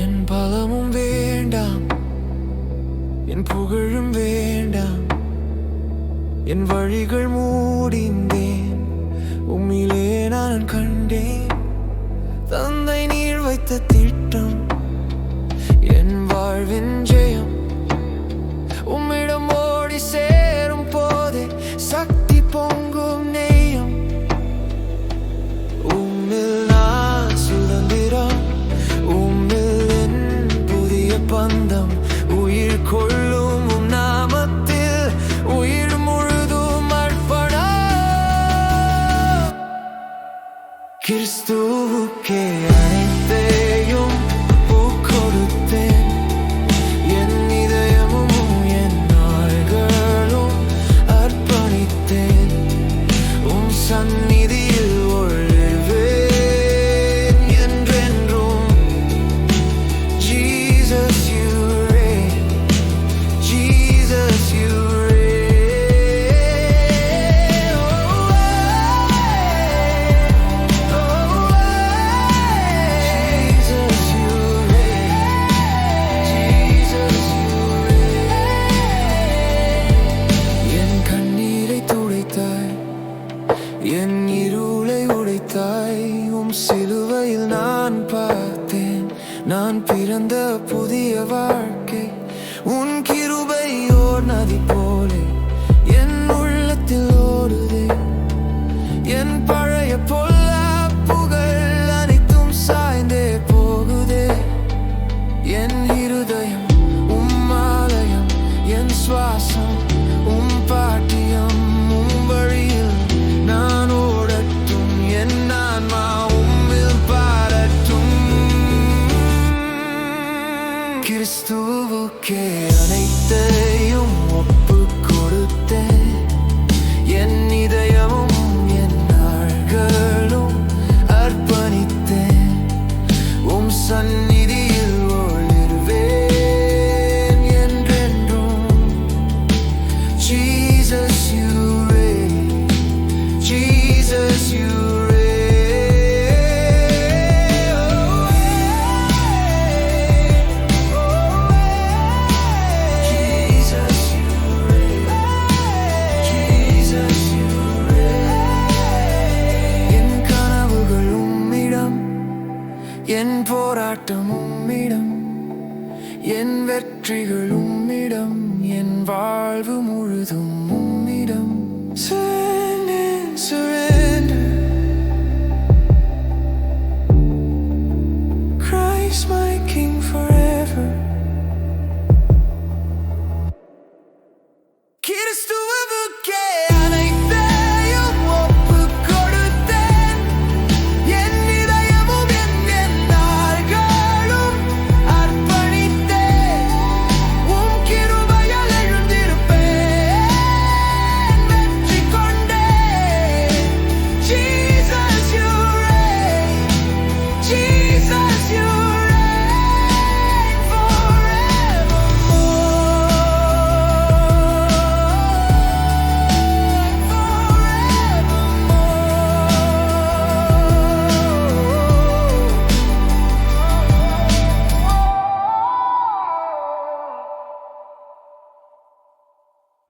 என் பலமும் வேண்டாம். என் புகழும் வேண்டாம். என் வழிகள் மூடிந்தேன். உம்மிலே நான் கண்டேன். தந்தை நீர் வைத்த திட்டம். என் வாழ்வின் ஜெய பந்தம் உயிர் கொள்ளும் நாமத்தில் உயிர் முழுதும் அர்ப்பணம் கிறிஸ்துவுக்கே அனைத்தையும் கொடுத்தேன் என் இதயமும் என் நாள்களும் அர்ப்பணித்தேன். சந்நிதியில் தாயும் உம் சிலுவையில் நான் பார்த்தேன். நான் பிறந்த புதிய வாழ் என் ஆன்மா உம்மில் பாடட்டும் கிறிஸ்துவுக்கே அனைத்தையும் என் போராட்டம் உம்மிடம் என் வெற்றிகள் உம்மிடம் என் வாழ்வு முழுதும் உம்மிடம் surrender Christ my King forever கிறிஸ்துவுக்கே